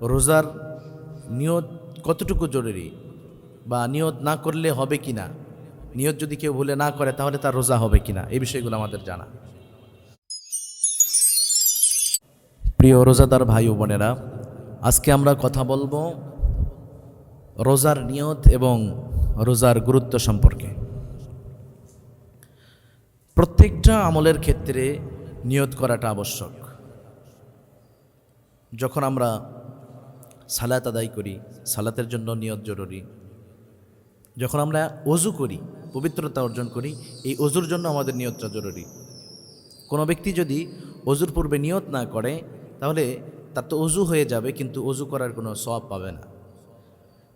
রোজার নিয়ত কতটুকু জরুরি? বা নিয়ত না করলে হবে কি না নিয়ত যদি কেউ ভুলে না করে, তাহলে তার রোজা হবে কি না এই বিষয়গুলো আমাদের জানা। প্রিয় রোজাদার ভাই ও বোনেরা, আজকে আমরা কথা বলব রোজার নিয়ত এবং রোজার গুরুত্ব সম্পর্কে। প্রত্যেকটা আমলের ক্ষেত্রে নিয়ত করাটা আবশ্যক। যখন আমরা সালাত আদায় করি, সালাতের জন্য নিয়ত জরুরি। যখন আমরা অজু করি, পবিত্রতা অর্জন করি, এই অজুর জন্য আমাদের নিয়তটা জরুরি। কোনো ব্যক্তি যদি অজুর পূর্বে নিয়ত না করে, তাহলে তার তো অজু হয়ে যাবে, কিন্তু অজু করার কোনো সব পাবে না।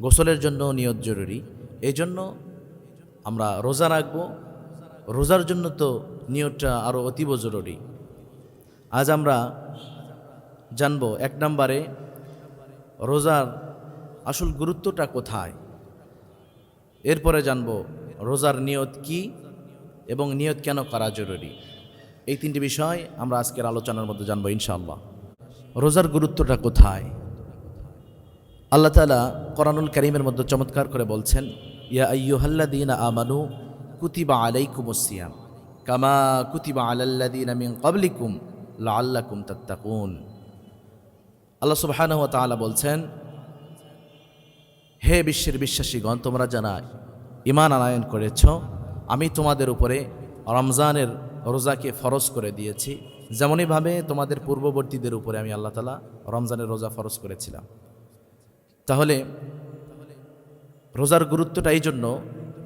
গোসলের জন্য নিয়ত জরুরি। এই জন্য আমরা রোজা রাখব। রোজার জন্য তো নিয়তটা আরও অতীব জরুরি। আজ আমরা জানব, এক নম্বরে রোজার আসল গুরুত্বটা কোথায়? এরপরে জানব রোজার নিয়ত কি এবং নিয়ত কেন করা জরুরি? এই তিনটি বিষয় আমরা আজকের আলোচনার মধ্যে জানব ইনশাআল্লাহ। রোজার গুরুত্বটা কোথায়? আল্লাহ তালা করানুল করিমের মধ্যে চমৎকার করে বলছেন, ইয়া আমানু কুতিবা আলাইকুমুসিয়াম কামা কুতিবা আলাল্লাদিন মিন ক্বাবলিকুম লাআল্লাকুম তাত্তাকুন। আল্লাহ সুবহানাহু তাআলা বলছেন, হে বিশ্বের বিশ্বাসীগণ, তোমরা জানায় ইমান আনায়ন করেছ, আমি তোমাদের উপরে রমজানের রোজাকে ফরজ করে দিয়েছি। যেমনইভাবে তোমাদের পূর্ববর্তীদের উপরে আমি আল্লাহ তালা রমজানের রোজা ফরজ করেছিলাম। তাহলে রোজার গুরুত্বটা এই জন্য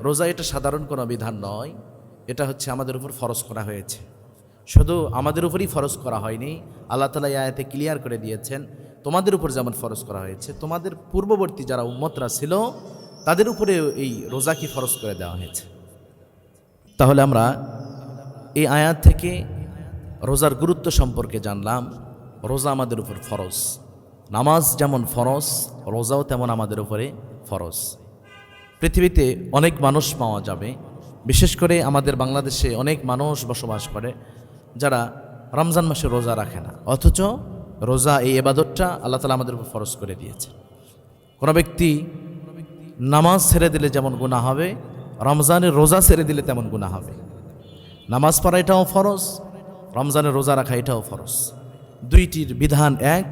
রোজা এটা সাধারণ কোনো বিধান নয়, এটা হচ্ছে আমাদের উপর ফরজ করা হয়েছে। শুধু আমাদের উপরই ফরজ করা হয়নি, আল্লাহ তালা আয়াতে ক্লিয়ার করে দিয়েছেন তোমাদের উপর যেমন ফরজ করা হয়েছে, তোমাদের পূর্ববর্তী যারা উম্মতরা ছিল, তাদের উপরে এই রোজাকে ফরজ করে দেওয়া হয়েছে। তাহলে আমরা এই আয়াত থেকে রোজার গুরুত্ব সম্পর্কে জানলাম, রোজা আমাদের উপর ফরজ, নামাজ যেমন ফরজ, রোজাও তেমন আমাদের উপরে ফরজ। পৃথিবীতে অনেক মানুষ পাওয়া যাবে, বিশেষ করে আমাদের বাংলাদেশে অনেক মানুষ বসবাস করে যারা রমজান মাসে রোজা রাখে না। অথচ রোজা এই এবাদতটা আল্লাহ তালা আমাদের উপর ফরজ করে দিয়েছে কোনো ব্যক্তি নামাজ ছেড়ে দিলে যেমন গুণা হবে, রমজানের রোজা ছেড়ে দিলে তেমন গুণা হবে। নামাজ পড়া এটাও ফরজ, রমজানের রোজা রাখা এটাও ফরজ। দুইটির বিধান এক,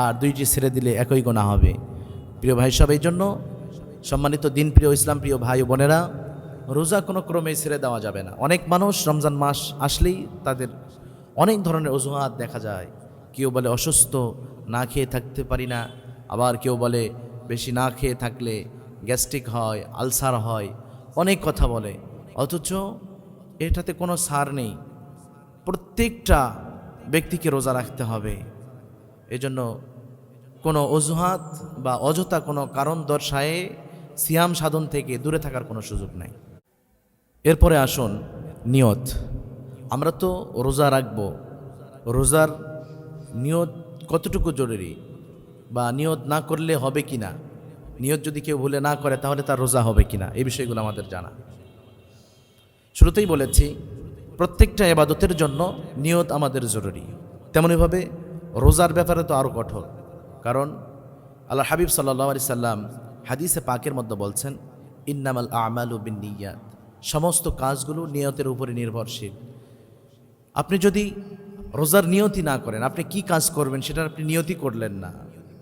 আর দুইটি ছেড়ে দিলে একই গোনা হবে। প্রিয় ভাই সব, এই জন্য সম্মানিত দিন প্রিয় ইসলাম, প্রিয় ভাই বোনেরা, রোজা কোনো ক্রমে ছেড়ে দেওয়া যাবে না। অনেক মানুষ রমজান মাস আসলেই তাদের অনেক ধরনের অজুহাত দেখা যায়। কেউ বলে অসুস্থ, না খেয়ে থাকতে পারি না। আবার কেউ বলে বেশি না খেয়ে থাকলে গ্যাস্ট্রিক হয়, আলসার হয়, অনেক কথা বলে। অথচ এটাতে কোনো সার নেই। প্রত্যেকটা ব্যক্তিকে রোজা রাখতে হবে। এজন্য কোনো অজুহাত বা অযথা কোনো কারণ দর্শায়ে সিয়াম সাধন থেকে দূরে থাকার কোনো সুযোগ নাই। এরপরে আসুন নিয়ত। আমরা তো রোজা রাখব। রোজার নিয়ত কতটুকু জরুরি? বা নিয়ত না করলে হবে কি না নিয়ত যদি কেউ ভুলে না করে, তাহলে তার রোজা হবে কি না এই বিষয়গুলো আমাদের জানা। শুরুতেই বলেছি, প্রত্যেকটা এবাদতের জন্য নিয়ত আমাদের জরুরি। তেমনইভাবে রোজার ব্যাপারে তো আরও কঠোর। কারণ আল্লাহ হাবিব সাল্লাহ আলি সাল্লাম হাদিসে পাকের মধ্যে বলছেন, ইন্নামাল আমাল বিন নিয়াত সমস্ত কাজগুলো নিয়তের উপরে নির্ভরশীল। আপনি যদি রোজার নিয়তি না করেন, আপনি কি কাজ করবেন সেটা আপনি নিয়তি করলেন না,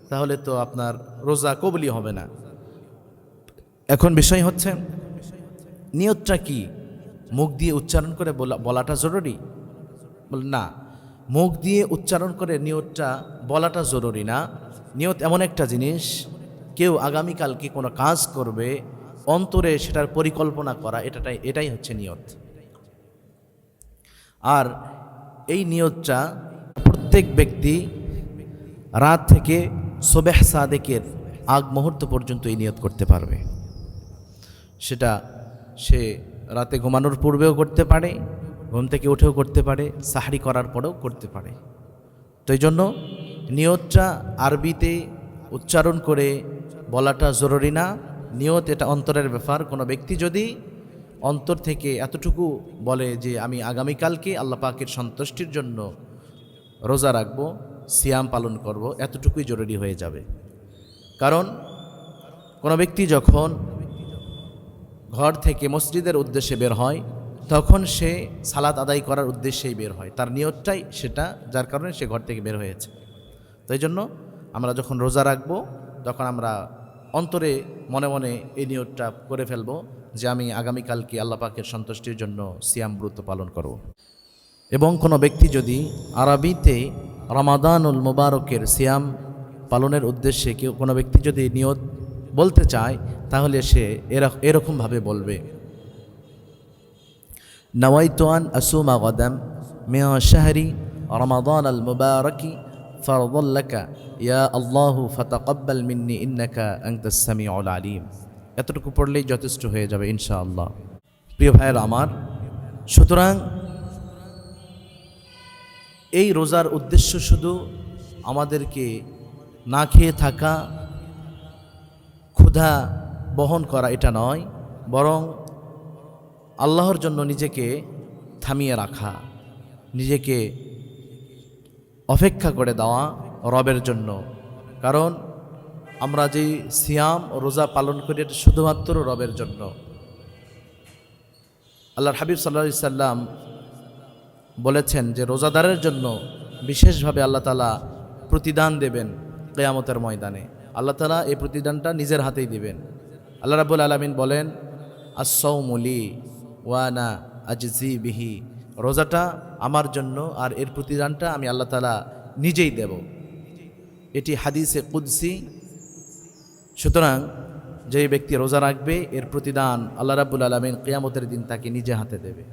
তাহলে তো আপনার রোজা কবলি হবে না। এখন বিষয় হচ্ছে, নিয়তটা কি? মুখ দিয়ে উচ্চারণ করে বলা, বলাটা জরুরি? না। মুখ দিয়ে উচ্চারণ করে নিয়তটা বলাটা জরুরি না। নিয়ত এমন একটা জিনিস, কেউ আগামীকালকে কোনো কাজ করবে, অন্তরে সেটার পরিকল্পনা করা, এটাটাই, এটাই হচ্ছে নিয়ত। আর এই নিয়তটা প্রত্যেক ব্যক্তি রাত থেকে সোবেহ সাদেকের আগ মুহূর্ত পর্যন্ত এই নিয়ত করতে পারবে। সেটা সে রাতে ঘুমানোর পূর্বেও করতে পারে, ঘুম থেকে উঠেও করতে পারে, সাহারি করার পরেও করতে পারে। তো এই জন্য নিয়তটা আরবিতে উচ্চারণ করে বলাটা জরুরি না। নিয়ত এটা অন্তরের ব্যাপার। কোনো ব্যক্তি যদি অন্তর থেকে এতটুকু বলে যে আমি আগামীকালকে আল্লাহ পাকের সন্তুষ্টির জন্য রোজা রাখব, সিয়াম পালন করব, এতটুকুই জরুরি হয়ে যাবে। কারণ কোনো ব্যক্তি যখন ঘর থেকে মসজিদের উদ্দেশ্যে বের হয়, তখন সে সালাত আদায় করার উদ্দেশ্যেই বের হয়। তার নিয়তটাই সেটা, যার কারণে সে ঘর থেকে বের হয়েছে। তো এই জন্য আমরা যখন রোজা রাখব, তখন আমরা অন্তরে মনে মনে এই নিয়তটা করে ফেলব। যে আমি আগামীকালকে আল্লাপাকের সন্তুষ্টির জন্য সিয়াম ব্রত পালন করব। এবং কোনো ব্যক্তি যদি আরবিতে রমাদানুল মুবারকের সিয়াম পালনের উদ্দেশ্যে কেউ কোনো ব্যক্তি যদি নিয়ত বলতে চায়, তাহলে সে এরকমভাবে বলবে নওয়াইতোয়ান আসুমা গদাম মেয়া শাহরি রমাদান আল মুবারকি ফরদুল্লাকা ইয়া আল্লাহু ফতাকব্বাল মিন্নি ইন্নাকা আংতাসামি আল আলিম। এতটুকু পড়লেই যথেষ্ট হয়ে যাবে, ইনশাআল্লাহ। প্রিয় ভাইয়ের আমার, সুতরাং এই রোজার উদ্দেশ্য শুধু আমাদেরকে না খেয়ে থাকা, ক্ষুধা বহন করা এটা নয়, বরং আল্লাহর জন্য নিজেকে থামিয়ে রাখা, নিজেকে অপেক্ষা করে দেওয়া রবের জন্য। কারণ আমরা যেই সিয়াম রোজা পালন করি, এটা শুধুমাত্র রবের জন্য। আল্লাহর হাবিব সাল্লা সাল্লাম বলেছেন যে, রোজাদারের জন্য বিশেষভাবে আল্লাহ তালা প্রতিদান দেবেন কেয়ামতের ময়দানে। আল্লাহ তালা এই প্রতিদানটা নিজের হাতেই দিবেন। আল্লাহ রাবুল আলমিন বলেন আসৌমলি ওয়ানা আজজি বিহি। রোজাটা আমার জন্য আর এর প্রতিদানটা আমি আল্লাহ তালা নিজেই দেব। এটি হাদিসে কুদসি সুতরাং যেই ব্যক্তি রোজা রাখবে, এর প্রতিদান আল্লাহ রাবুল আলমিন কেয়ামতের দিন তাকে নিজে হাতে দেবে।